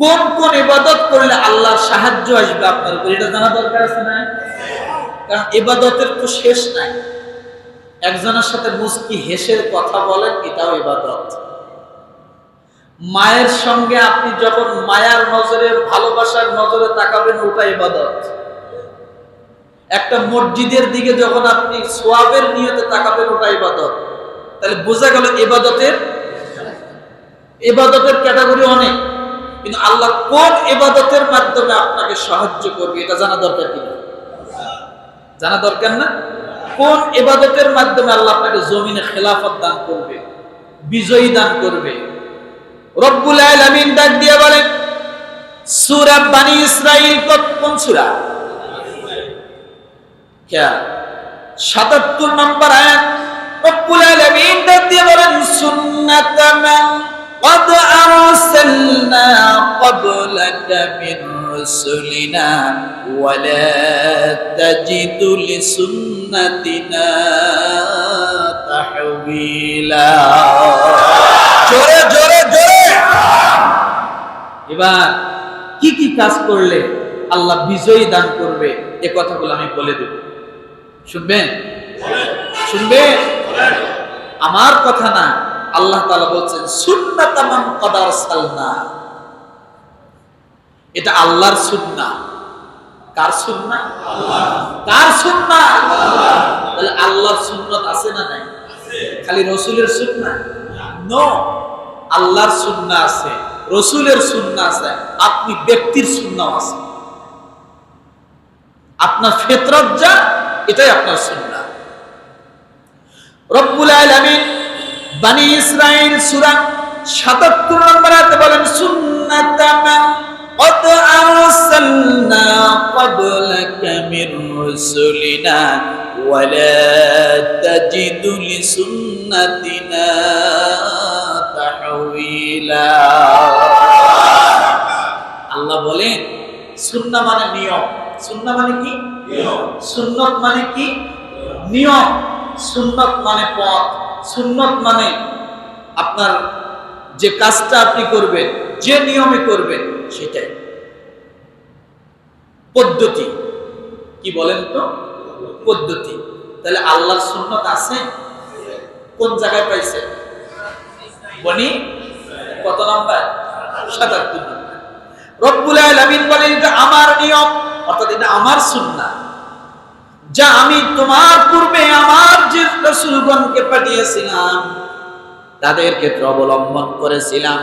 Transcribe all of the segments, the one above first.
কোন কোন ইবাদত করলে আল্লাহর সাহায্য আসবে আপনার উপর? এটা জানা দরকার আছে না? কারণ ইবাদতের তো শেষ নাই। একজনের সাথে মুস্কি হেসের কথা বলেন, এটাও ইবাদত। মায়ের সঙ্গে আপনি যখন মায়ার নজরে, ভালোবাসার নজরে তাকাবেন, ওটা ইবাদত। একটা মসজিদের দিকে যখন আপনি সোয়াবের নিয়তে তাকাবেন, ওটা ইবাদত। তাহলে বোঝা গেল ইবাদতের ইবাদতের ক্যাটাগরি অনেক। কিন্তু আল্লাহ কোন ইবাদতের মাধ্যমে আপনাকে সাহায্য করবে, এটা জানা দরকার কিনা জানা দরকার না? কোন ইবাদতের মাধ্যমে আল্লাহ আপনাকে জমিনে খেলাফত দান করবে, বিজয়ী দান করবে? রব্বুল ডাক দিয়ে বলেন, সূরা বানি ইসরাইল কোন নম্বর আয়াত, রব্বুল ডাক দিয়ে বলেন قد أرسلنا قبلك من رسلنا ولا تجد لسنتنا تحويلا জোরে জোরে জোরে এবার কি কি কাজ করলে আল্লাহ বিজয়ী দান করবে এ কথাগুলো আমি বলে দেব শুনবেন শুনবেন আমার কথা না আল্লাহ তাআলা বলছেন সুন্নাতামান কদার সালনা এটা আল্লাহর সুন্নাহ। কার সুন্নাহ? কার সুন্নাহ? তাহলে আল্লাহর সুন্নাত আছে না নাই? খালি রসুলের সুন্নাহ? নো আল্লাহর সুন্নাহ আছে, রসুলের সুন্নাহ আছে, আপনি ব্যক্তির সুন্নাহ আছে। আপনার ফেতরত যা, এটাই আপনার সুন্নাহ। রব্বুল আলামিন বানি ইসরাইল সূরা 77 নম্বর আয়াতে বলেন সুন্নাতামান قد أرسلنا قبلك من رسلنا ولا تجد لسنتنا تحويلا আল্লাহ বলেন সুন্নাহ মানে নিয়ম সুন্নাহ মানে কি সুন্নত মানে কি নিয়ম সুন্নত মানে পথ সুন্নত মানে আপনার যে কাজটা আপনি করবেন, যে নিয়মে করবেন, সেটাই। পদ্ধতি। কি বলেন তো? পদ্ধতি। তাহলে আল্লাহর সুন্নত আছে? কোন জায়গায় পাইছে? বনি? কত নাম্বার? সাতাত্তর নম্বর। রব্বুল আলামিন বলেন, এটা আমার নিয়ম। অর্থাৎ এটা আমার সুন্নাহ যা আমি তোমার পূর্বে আমার যে রসুলগণকে পাঠিয়েছিলাম তাদের ক্ষেত্রে অবলম্বন করেছিলাম।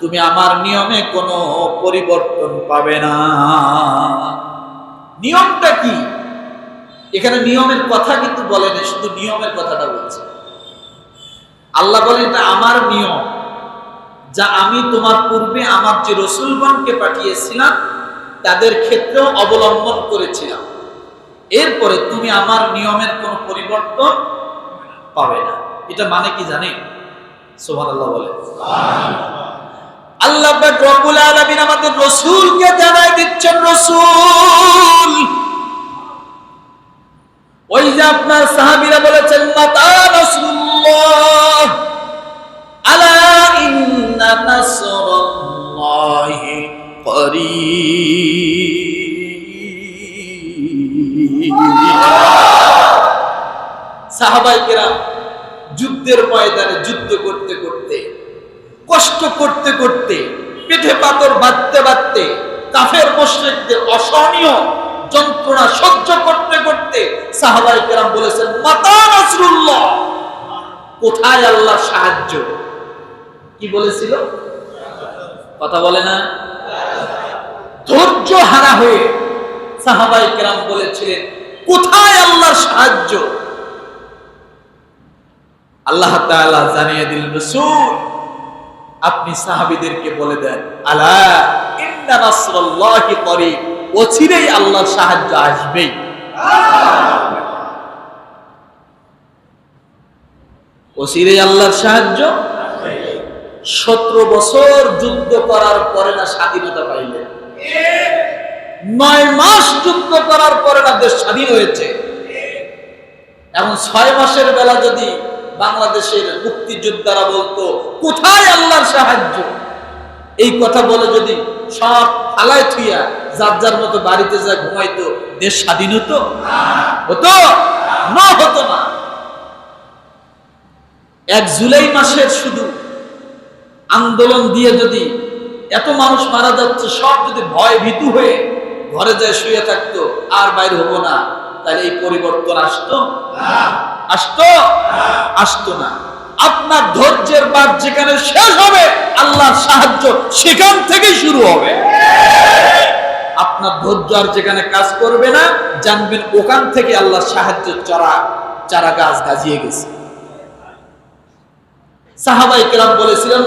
তুমি আমার নিয়মে কোনো পরিবর্তন পাবে না। নিয়মটা কি? এখানে নিয়মের কথা কিন্তু বলেনি শুধু নিয়মের কথাটা বলছে। আল্লাহ বলেন, এটা আমার নিয়ম। যা আমি তোমার পূর্বে আমার যে রসুলগণকে পাঠিয়েছিলাম, তাদের ক্ষেত্রেও অবলম্বন করেছিলাম। এরপরে তুমি আমার নিয়মের কোনো পরিবর্তন পাবে না। এটা মানে কি জানে সোহান আল্লাহ বলে। আল্লাহ পাক রব্বুল আলামিন আমাদের রাসূলকে জানাই দিচ্ছেন, রাসূল। ওই যে আপনার সাহাবীরা বলেছেন আলা ইন্না করিব। যুদ্ধের ময়দানে যুদ্ধ করতে করতে, কষ্ট করতে করতে, পেটে পাথর বাঁধতে বাঁধতে, কাফের মুশরিকদের অসহনীয় যন্ত্রণা সহ্য করতে করতে সাহাবাই কেরাম বলেছেন, মাতা নাসরুল্লাহ, কোথায় আল্লাহ সাহায্য? কি বলেছিল? কথা বলে না? ধৈর্য হারা হয়ে সাহাবাই কেরাম বলেছিলেন কোথায় আল্লাহর সাহায্য? আল্লাহ তাআলা জানিয়ে দিলেন, রাসূল, আপনি সাহাবীদেরকে বলে দেন, আলা ইন্না নাসরাল্লাহি করিব। অচিরেই আল্লাহর সাহায্য আসবেই। অচিরেই আল্লাহর সাহায্য সতেরো বছর যুদ্ধ করার পরে না স্বাধীনতা পাইলেন। নয় মাস যুদ্ধ করার পরে না দেশ স্বাধীন হয়েছে। এখন ছয় মাসের বেলা যদি বাংলাদেশের মুক্তিযোদ্ধারা বলতো, কোথায় আল্লাহর সাহায্য? এই কথা বলে যদি সব ফালায় থুইয়া যার যার মতো বাড়িতে যা ঘুমাইতো, দেশ স্বাধীন হতো? হতো? না হতো না। এক জুলাই মাসের শুধু আন্দোলন দিয়ে যদি এত মানুষ মারা যাচ্ছে, সব যদি ভয় ভীতু হয়ে ঘরে যায় শুয়ে থাকতো, আর বাইরে হব না। তাহলে এই পরিবর্তন আসতো? আসতো? আসতো না। আপনার ধৈর্যের বাদ যেখানে শেষ হবে, আল্লাহর সাহায্য সেখান থেকে শুরু হবে। আপনার ধৈর্য আর যেখানে কাজ করবে না, জানবেন ওখান থেকে আল্লাহর সাহায্য চড়া, চারা গাছ গাজিয়ে গেছে। সাহাবাই কেরাম বলেছিলেন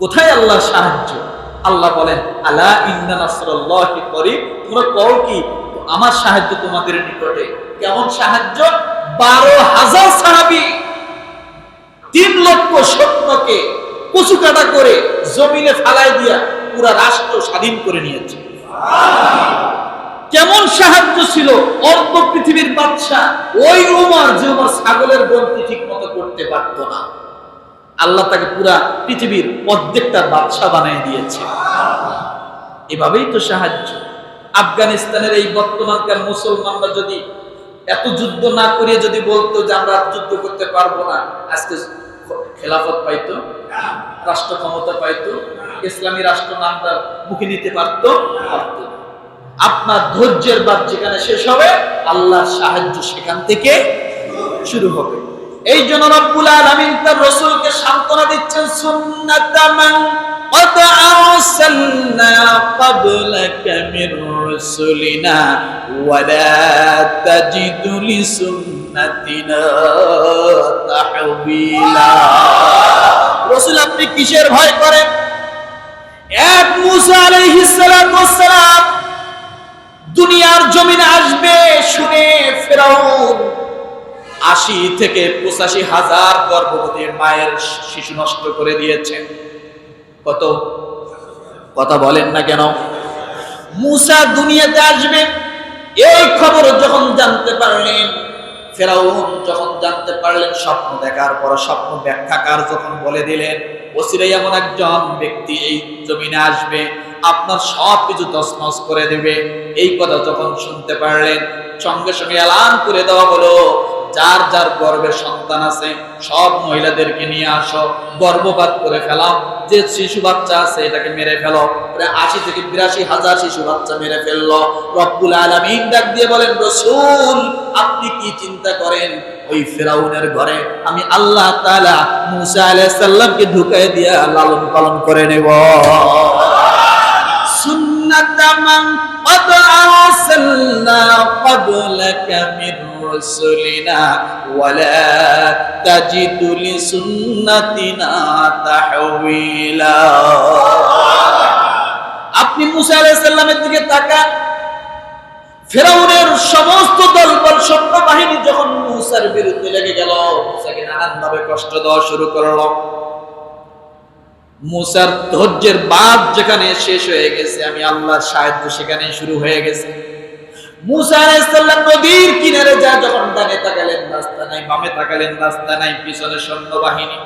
কোথায় আল্লাহর সাহায্য? আল্লাহ বলেন, আলা ইন্না নাসরুল্লাহি করিব। তোমরা কও কি, আমার সাহায্য তোমাদের নিকটে। কেমন সাহায্য? বারো হাজার সাহাবি। তিন লক্ষ সৈন্যকে কচু কাটা করে জমিনে ফালাই দিয়া পুরা রাষ্ট্র স্বাধীন করে নিয়েছে। কেমন সাহায্য ছিল? অর্ধ পৃথিবীর বাদশা ওই উমর যে উমর ছাগলের গন্তি ঠিক মতো করতে পারতো না। আল্লাহ তাকে পুরা পৃথিবীর অর্ধেকটা বাদশা বানিয়ে দিয়েছে। এভাবেই তো সাহায্য। আফগানিস্তানের এই বর্তমানকার মুসলমানরা যদি এত যুদ্ধ না করিয়ে যদি বলতো যে আমরা যুদ্ধ করতে পারব না, আজকে খেলাফত পাইতো, রাষ্ট্র ক্ষমতা পাইতো, ইসলামী রাষ্ট্র নামটা মুখে নিতে পারতো পারতো আপনার ধৈর্যের বাদ যেখানে শেষ হবে, আল্লাহর সাহায্য সেখান থেকে শুরু হবে। এই জন্য রব্বুল আলামিন তার রাসূলকে সান্ত্বনা দিচ্ছেন সুন্নাতামান قد أرسلنا قبلك من رسلنا ولا تجد لسنتنا تحويلا রসুল আপনি কিসের ভয় করেন এক মুসা আলাইহিস সালাতু ওয়াস সালাম দুনিয়ার জমিনে আসবে শুনে ফেরাউন আশি থেকে পঁচাশি হাজার গর্ভবতী মায়ের শিশু নষ্ট করে দিয়েছেন কত? কথা বলেন না কেন? মুসা দুনিয়াতে আসবে। এই খবর যখন জানতে পারলেন, ফেরাউন যখন জানতে পারলেন, স্বপ্ন দেখার পর স্বপ্ন ব্যাখ্যাকার যখন বলে দিলেন ওসিরাই এমন একজন ব্যক্তি এই জমিনে আসবে, আপনার সব কিছু তছনছ করে দেবে। এই কথা যখন শুনতে পারলেন, সঙ্গে সঙ্গে এলান করে দেওয়া হলো যার যার গর্ভে সন্তান আছে, সব মহিলাদেরকে নিয়ে আসো, গর্ভপাত করে ফেলাও। যে শিশু বাচ্চা আছে, এটাকে মেরে ফেলো। আশি থেকে বিরাশি হাজার শিশু বাচ্চা মেরে ফেলল। রব্বুল আলমিন ডাক দিয়ে বলেন, রসুল, আপনি কি চিন্তা করেন? ওই ফেরাউনের ঘরে আমি আল্লাহ তালা মুসা আলাইহিস সালামকে ঢুকাই দিয়া লালন পালন করে নেব। সুন্নাত মান قد أرسلنا قبلك من رسلنا ولا تجد لسنتنا تحويلا আপনি মুসা আলাইহিস সালামের দিকে তাকান ফেরাউনের সমস্ত দলবল সৈন্য বাহিনী যখন মুসার বিরুদ্ধে লেগে গেল মুসাকে নানান ভাবে কষ্ট দেওয়া শুরু করলো মুসার ধৈর্যের বাদ যেখানে শেষ হয়ে গেছে, আমি আল্লাহর সাহায্য সেখানে শুরু হয়ে গেছে। নদীর কিনারে যা যখন ডানে তাকালেন, রাস্তা নাই, বামে তাকালেন, রাস্তা নাই, পিছনে সৈন্যবাহিনী।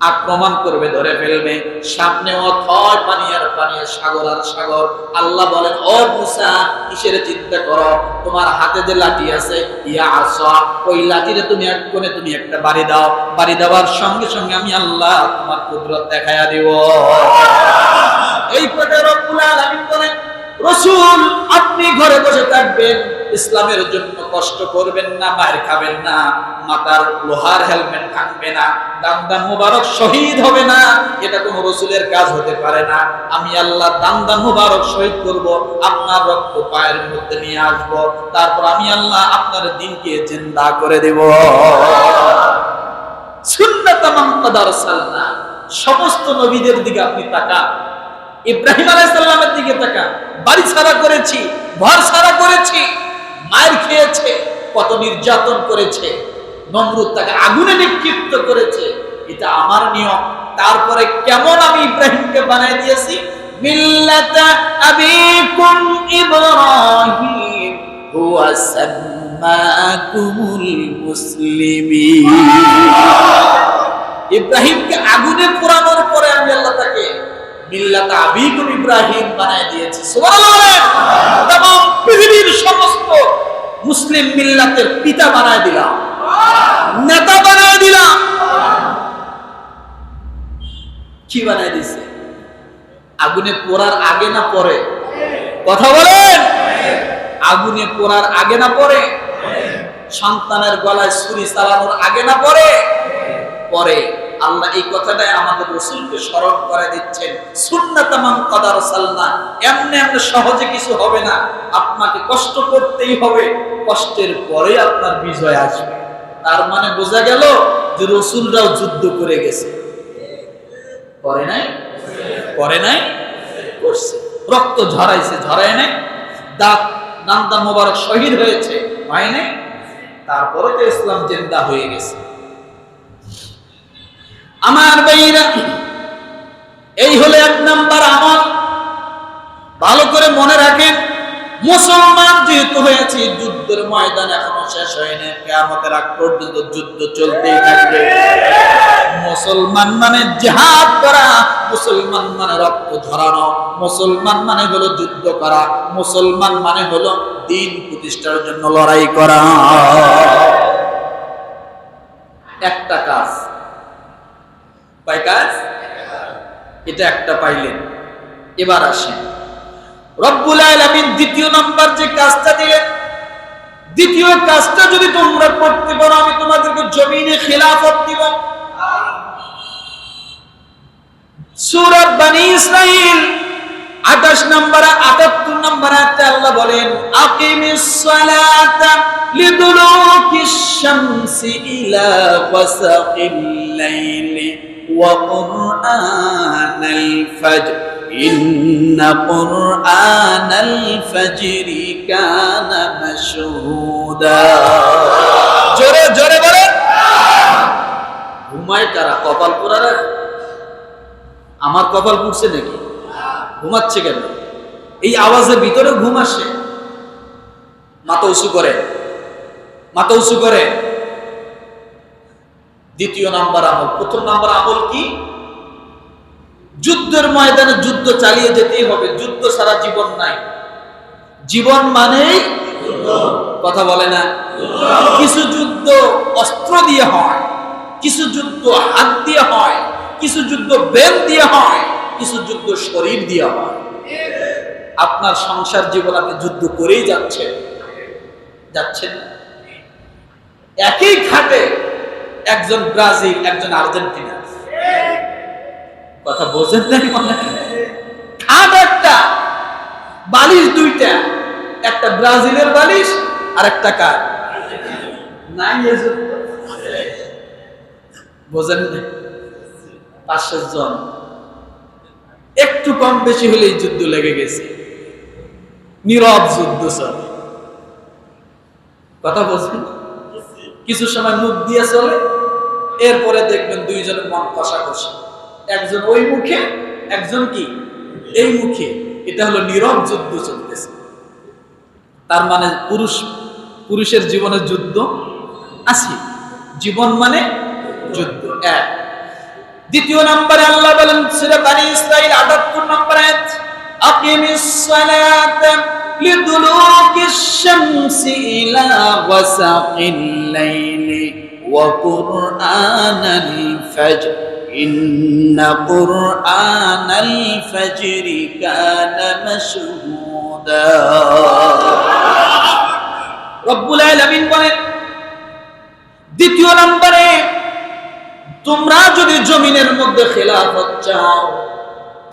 আক্রমণ করবে, ধরে ফেলবে। সামনে অথয় পানি আর পানি সাগর আর সাগর। আল্লাহ বলেন, ও মুসা, কিসের চিন্তা করো? তোমার হাতে যে লাঠি আছে, ইয়া আসা ওই লাঠিরে তুমি এক কোণে তুমি একটা বাড়ি দাও। বাড়ি দেওয়ার সঙ্গে সঙ্গে আমি আল্লাহ তোমার কুদরত দেখায়া দিব। এই প্রকার রব্বুল আলামিন বলেন রসুল, আপনি ঘরে বসে থাকবেন, ইসলামের জন্য কষ্ট করবেন না মায়ের খাবেন না, মাতার লোহার হেলমেট ভাঙবে না দান্দান মুবারক শহীদ হবে না, এটা কোনো রসুলের কাজ হতে পারে না। আমি আল্লাহ দান্দান মুবারক শহীদ করব, আপনার রক্ত পায়ের মধ্যে নিয়ে আসব, তারপর আমি আল্লাহ আপনার দিনকে জিন্দা করে দেব। সুন্নাতামান সমস্ত নবীদের দিকে আপনি তাকান। ইব্রাহিম আলাইসাল্লামের দিকে তাকান বাড়ি ছাড়া করেছি, ঘর ছাড়া করেছি, মায়ের খেয়েছে, কত নির্যাতন করেছে, নমরুদ তাকে আগুনে নিক্ষিপ্ত করেছে। এটা আমার নিয়ম। তারপরে কেমন আমি ইব্রাহিমকে বানাই দিয়েছি? মিল্লাতা আবিকুম ইব্রাহিম, হুয়া সাম্মাকুমুল মুসলিমিন। ইব্রাহিমকে আগুনে পোড়ানোর পরে আমি আল্লাহ তাকে মিল্লাত আবিকুম ইব্রাহিম বানায় দিয়েছি। সুবহানাল্লাহ! পৃথিবীর সমস্ত মুসলিম মিল্লাতের পিতা বানায় দিলাম নেতা বানায় দিলাম কি বানায় দিছে? আগুনে পোড়ার আগে না পরে? কথা বলেন। আগুনে পোড়ার আগে না পরে? সন্তানের গলায় ছুরি চালানোর আগে না পরে? পরে। আল্লাহ এই কথাটাই আমাদের রসুলকে স্মরণ করে দিচ্ছেন। সুন্নাতামান কদার সাল্লাহ এমনি এমনি সহজে কিছু হবে না। আপনাকে কষ্ট করতেই হবে, কষ্টের পরে আপনার বিজয় আসবে। তার মানে বোঝা গেল যে রসুলরাও যুদ্ধ করে গেছে। করে নাই? করে নাই? করছে। রক্ত ঝরাইছে, ঝরায় নাই। দাঁত, নান্দা মোবারক শহীদ হয়েছে, হয় নাই? তারপরে তো ইসলাম জেন্দা হয়ে গেছে। আমার ভাইরা, এই হলো এক নাম্বার আমল। ভালো করে মনে রাখেন, মুসলমান যেহেতু হয়েছে, যুদ্ধের ময়দান এখনও শেষ হয়নি, কেয়ামতের আগ পর্যন্ত যুদ্ধ চলতেই থাকবে। মুসলমান মানে জেহাদ করা, মুসলমান মানে রক্ত ধরানো, মুসলমান মানে হলো যুদ্ধ করা, মুসলমান মানে হলো দিন প্রতিষ্ঠার জন্য লড়াই করা। একটা কাজ কয় কাজ? এটা একটা পাইলেন। এবার আসেন। রব্বুল আলামিন দ্বিতীয় নাম্বার যে কাজটা দিলেন, দ্বিতীয় কাজটা যদি তোমরা করতে পারো, আমি তোমাদেরকে জমিনে খেলাফত দিব। সূরা বনি ইসরাইল 28 নম্বর 78 নম্বর আয়াতে আল্লাহ বলেন, আকিমিস সালাতা লিদুলুকিশ শামসি ইলা ওয়াসাকিল লাইলি। কুরআনাল ফাজর ইন্না কুরআনাল ফাজরি কানা মাশহুদা জোরে জোরে বলেন। ঘুমায় কারা? কপাল পোড়ারা আমার কপাল পুড়ছে নাকি? ঘুমাচ্ছে কেন? এই আওয়াজের ভিতরে ঘুম আসে। মাথা উঁচু করে। মাথা উঁচু করে। দ্বিতীয় নাম্বার আমল। প্রথম নাম্বার আমল কি? যুদ্ধের ময়দানে যুদ্ধ চালিয়ে যেতেই হবে যুদ্ধ সারা জীবন নাই। জীবন মানেই কথা বলে না? কিছু যুদ্ধ অস্ত্র দিয়ে হয় কিছু যুদ্ধ হাত দিয়ে হয় কিছু যুদ্ধ বেল দিয়ে হয় কিছু যুদ্ধ শরীর দিয়ে হয়। আপনার সংসার জীবন আপনি যুদ্ধ করেই যাচ্ছেন। যাচ্ছেন একই খাটে একজন ব্রাজিল, একজন আর্জেন্টিনা। কথা বোঝেন নাই মনে? খাট একটা বালিশ দুইটা, একটা ব্রাজিলের বালিশ আর একটা কার? বোঝেন না জন। একটু কম বেশি হলেই যুদ্ধ লেগে গেছে। নীরব যুদ্ধ চলে। কথা বলছেন কিছু সময় মুখ দিয়ে চলে। এরপরে দেখবেন দুইজনের মন কষাকষি। একজন ওই মুখে, একজন কি? এই মুখে। এটা হলো নীরব যুদ্ধ চলতেছে। তার মানে পুরুষ, পুরুষের জীবনে যুদ্ধ আছে। জীবন মানে যুদ্ধ, এক। দ্বিতীয় নম্বরে আল্লাহ বলেন, সূরা বানি ইসরাইল 78 নম্বর লিদুলুকিশ শামসি ইলা ওয়াসাকিল লাইলি। কুরআনাল ফাজর ইন্না কুরআনাল ফাজরি কানা মাশহুদা রব্বুল আলামিন বলেন, দ্বিতীয় নম্বরে, তোমরা যদি জমিনের মধ্যে খেলাফত চাও,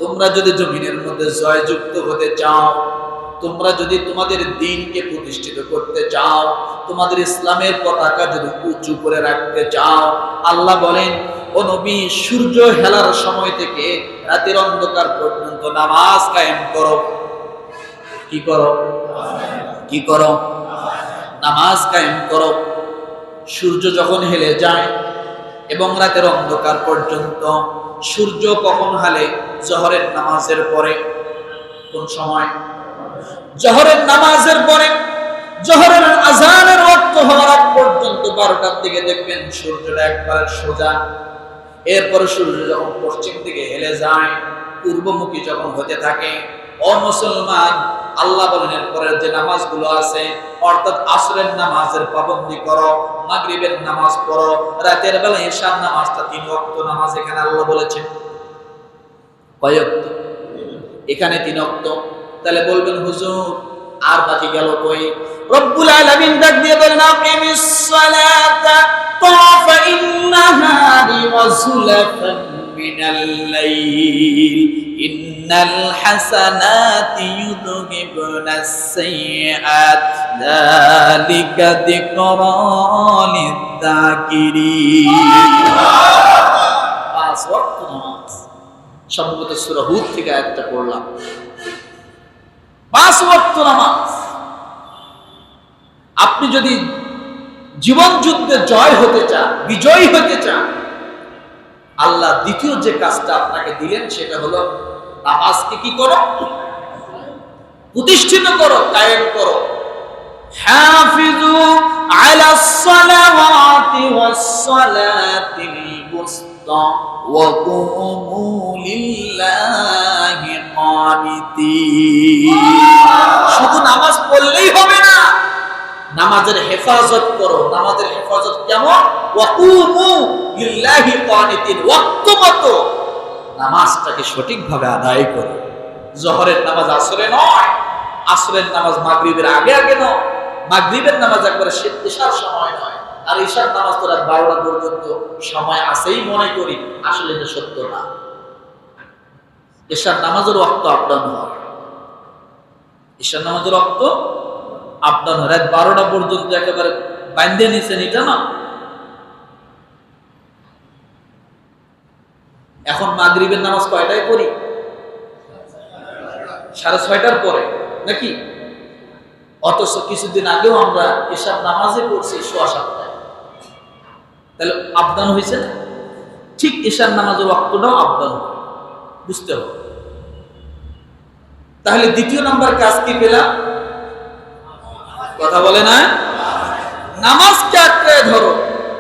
তোমরা যদি জমিনের মধ্যে জয়যুক্ত হতে চাও তোমরা যদি তোমাদের দিনকে প্রতিষ্ঠিত করতে চাও, তোমাদের ইসলামের পতাকা যদি উঁচু করে রাখতে চাও, আল্লাহ বলেন, ও নবী, সূর্য হেলার সময় থেকে রাতের অন্ধকার পর্যন্ত নামাজ কায়েম করো। কি করো? কি করো? নামাজ কায়েম করো। সূর্য যখন হেলে যায় এবং রাতের অন্ধকার পর্যন্ত, সূর্য কখন হালে? জহরের নামাজের পরে। কোন সময়? জহরের নামাজের পরে, জহরের আজানের অর্থ হওয়ার আগ পর্যন্ত বারোটার দিকে দেখবেন সূর্যটা একবার সোজা। এরপরে সূর্য যখন পশ্চিম দিকে হেলে যায়, পূর্বমুখী যখন হতে থাকে, ও মুসলমান, আল্লাহ বলেন এরপরের যে নামাজগুলো আছে, অর্থাৎ আসরের নামাজের পাবন্দি করো, মাগরিবের নামাজ পড়ো, রাতের বেলা ঈশার নামাজটা তিন ওয়াক্ত নামাজ এখানে আল্লাহ বলেছেন। কয় এখানে তিন অক্ত তাহলে বলবেন, হুজুর, আর বাকি গেল কই? রব্বুল আলামিন ডাক দিয়ে বলেন, আকিমিস সালাতা তারাফা ইন্নাহারি ওয়া মিনাল লাইল, ইন্নাল হাসানাতি ইউযহিবুনাস সাইয়্যাত যালিকা যিকরা লিয-যাকিরিন পাঁচ ওয়াক্ত নামাজ। সম্ভবত সূরা হুদ থেকে আয়াতটা পড়লাম। পাঁচ ওয়াক্ত নামাজ। আপনি যদি জীবন যুদ্ধে জয় হতে চান, বিজয়ী হতে চান, আল্লাহ দ্বিতীয় যে কাজটা আপনাকে দিলেন সেটা হলো নামাজকে কি করো? প্রতিষ্ঠিত করো, কায়েম করো। হাফিজু আলা সালাওয়াতি ওয়াস সালাতিল মুস্তা শুধু নামাজ পড়লেই হবে না, নামাজের হেফাজত করো। নামাজের হেফাজত কেমন? ওয়াকুমু নামাজটাকে সঠিকভাবে আদায় করো। জহরের নামাজ আসরে নয়, আসরের নামাজ মাগরিবের আগে আগে নয়। মাগরিবের নামাজ একবারে শীত সময় নয়। আর ঈশার নামাজ তো রাত বারোটা পর্যন্ত সময় আছেই মনে করি, আসলে এটা সত্য না। ঈশার নামাজের রক্ত আপডাউন হয়। ঈশার নামাজের রক্ত আপডাউন হয়। রাত বারোটা পর্যন্ত একেবারে বান্ধে নিছেন, এটা না? এখন মাগরিবের নামাজ কয়টায় পড়ি? সাড়ে ছয়টার পরে, নাকি? অথচ কিছুদিন আগেও আমরা এসব নামাজে পড়ছি সোয়া সাতটায়। তাহলে আবদান হয়েছে ঠিক এশার নামাজের রক্তটাও আবদান বুঝতে হবে। তাহলে দ্বিতীয় নাম্বার কাজ কি পেলাম? কথা বলে না? নামাজকে আঁকড়ে ধরো?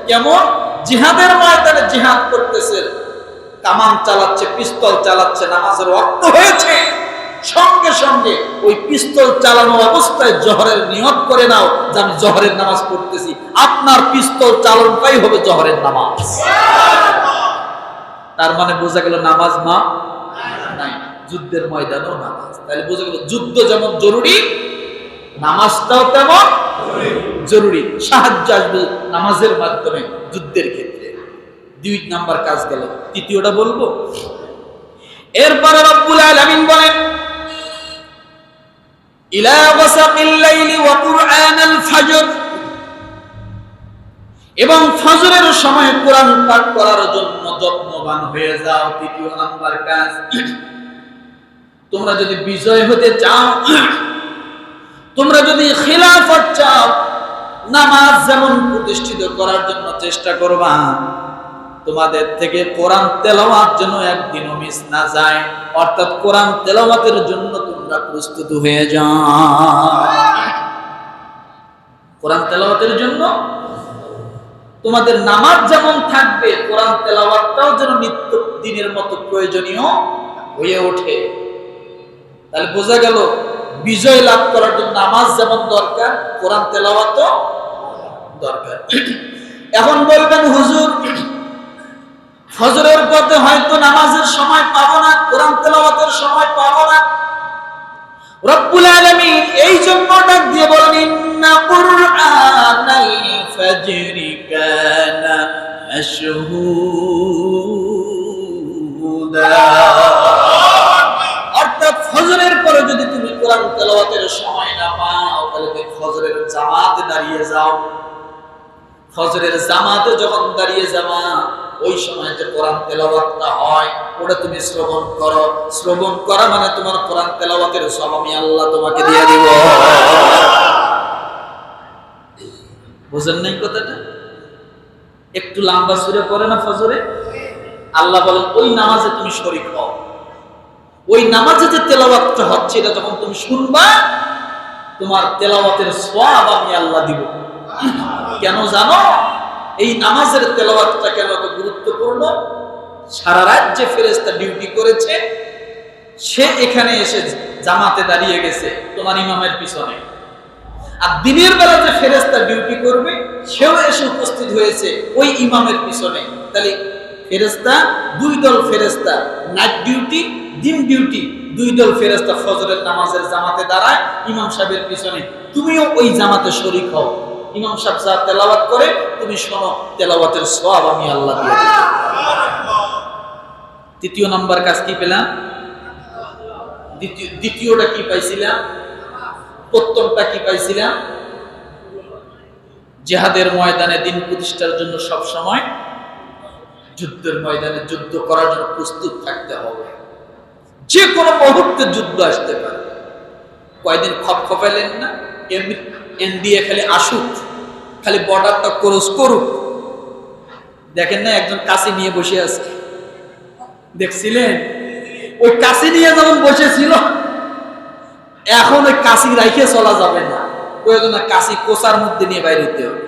কেমন? জিহাদের ময়দানে জিহাদ করতেছে। কামান চালাচ্ছে, পিস্তল চালাচ্ছে, নামাজের রক্ত হয়েছে। সঙ্গে সঙ্গে ওই পিস্তল চালানো অবস্থায় জহরের নিয়ত করে নাও যে আমি জহরের নামাজ পড়তেছি। আপনার পিস্তল চালনটাই হবে জহরের নামাজ। তার মানে বোঝা গেল নামাজ মা? নাই। যুদ্ধের ময়দানও নামাজ। তাহলে বোঝা গেল যুদ্ধ যেমন জরুরি, নামাজটাও তেমন জরুরি। সাহায্য আসবে নামাজের মাধ্যমে যুদ্ধের ক্ষেত্রে। দুই নাম্বার কাজ গেল। তৃতীয়টা বলব। এরপরে রব্বুল আলামিন বলেন এবং ফজরের সময় কোরআন পাঠ করার জন্য যত্নবান হয়ে যাও, তৃতীয় নাম্বার কাজ। তোমরা যদি বিজয় হতে চাও, তোমরা যদি খিলাফত চাও, নামাজ যেমন প্রতিষ্ঠিত করার জন্য চেষ্টা করবা, তোমাদের থেকে কোরআন তেলাওয়াত যেন একদিনও মিস না যায়। অর্থাৎ কোরআন তেলাওয়াতের জন্য তোমরা প্রস্তুত হয়ে যাও। কোরআন তেলাওয়াতের জন্য তোমাদের নামাজ যেমন থাকবে, কোরআন তেলাওয়াতটাও যেন নিত্য দিনের মতো প্রয়োজনীয় হয়ে ওঠে। তাহলে বোঝা গেল, বিজয় লাভ করার জন্য নামাজ যেমন দরকার, কোরআন তেলাওয়াতও দরকার। এখন বলবেন, হুজুর, ফজরের পথে হয়তো নামাজের সময় পাবো না, কোরআন তেলাওয়াতের সময় পাবো না। রব্বুল আলামিন এই জন্য ডাক দিয়ে বলেন, ইন্না কুরআনাল ফাজরি কানা মাশহুদা। অর্থাৎ ফজরের পরে যদি তুমি কোরআন তেলাওয়াতের সময় না পাও, তাহলে তুমি ফজরের জামাতে দাঁড়িয়ে যাও। ফজরের জামাতে যখন দাঁড়িয়ে যাবা ওই সময় যে কোরআন তেলাওয়াতটা হয়, ওটা তুমি শ্রবণ করো। শ্রবণ করা মানে তোমার কোরআন তেলাওয়াতের সব আমি আল্লাহ তোমাকে দিয়ে দিব। বুঝেন নাই কথাটা? একটু লম্বা সুরে পড়ে না ফজরে? আল্লাহ বলেন, ওই নামাজে তুমি শরীক হও। ওই নামাজে যে তেলাওয়াতটা হচ্ছে, এটা যখন তুমি শুনবা, তোমার তেলাওয়াতের সওয়াব আমি আল্লাহ দিব। কেন জানো? এই নামাজের তেলাওয়াতটা কেন এত গুরুত্বপূর্ণ? সারা রাত যে ফেরেশতা ডিউটি করেছে, সে এখানে এসে জামাতে দাঁড়িয়ে গেছে তোমার ইমামের পিছনে। আর দিনের বেলা যে ফেরেস্তা ডিউটি করবে, সেও এসে উপস্থিত হয়েছে ওই ইমামের পিছনে। তাহলে ফেরেস্তা দুই দল ফেরেস্তা নাইট ডিউটি, দিন ডিউটি, দুই দল ফেরেস্তা ফজরের নামাজের জামাতে দাঁড়ায় ইমাম সাহেবের পিছনে। তুমিও ওই জামাতে শরিক হও। ইমাম সাহেব যা তেলাওয়াত করে, তুমি শোনো, তেলাওয়াতের সব আমি আল্লাহ তৃতীয় নাম্বার কাজ কি পেলাম? দ্বিতীয়টা কি পাইছিলাম? প্রথমটা কি পাইছিলাম? জেহাদের ময়দানে দিন প্রতিষ্ঠার জন্য সব সময় যুদ্ধের ময়দানে যুদ্ধ করার জন্য প্রস্তুত থাকতে হবে। যে কোনো মুহূর্তে যুদ্ধ আসতে পারে। কয়দিন খপ খপাইলেন না, এমনি এনডিএ খালি আসুক, খালি বর্ডারটা ক্রস করুক। দেখেন না, একজন কাশি নিয়ে বসে আছে। দেখছিলেন? ওই কাশি নিয়ে যখন বসেছিল, এখন ওই কাশি রাইখে চলা যাবে না। প্রয়োজনে কাশি কোষার মধ্যে নিয়ে বাইরে হতে হবে।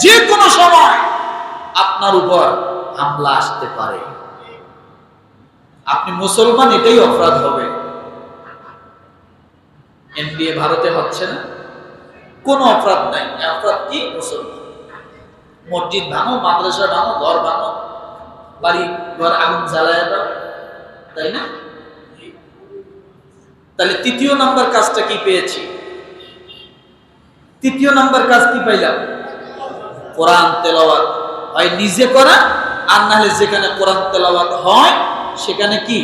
যে কোনো সময় আপনার উপর হামলা আসতে পারে। আপনি মুসলমান, এটাই অপরাধ হবে। এনডিএ ভারতে হচ্ছে না। কোনো অপরাধ নাই। অপরাধ কি? মুসলমান মসজিদ ভাঙো, মাদ্রাসা ভাঙো, ঘর ভাঙো, বাড়ি, ঘর আগুন জ্বালায় দাও, তাই না? তাহলে তৃতীয় নাম্বার কাজটা কি পেয়েছি? তৃতীয় নাম্বার কাজ কি পাইলাম? কোরআন তেলাওয়াত। হয় নিজে করা, আর না হলে যেখানে কোরআন তেলাওয়াত হয়, সেখানে কি?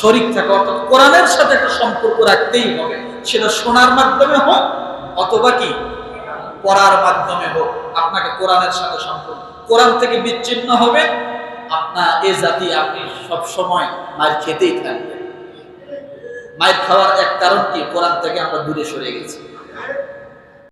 শরিক থাকা, অর্থাৎ কোরআনের সাথে একটা সম্পর্ক রাখতেই হবে। সেটা শোনার মাধ্যমে হোক অথবা কি? পড়ার মাধ্যমে হোক। আপনাকে কোরআনের সাথে সম্পর্ক। কোরআন থেকে বিচ্ছিন্ন হবে। আপনার এ জাতি আপনি সব সময় মায়ের খেতেই থাকবেন। মায়ের খাওয়ার এক কারণ কি? কোরআন থেকে আমরা দূরে সরে গেছি।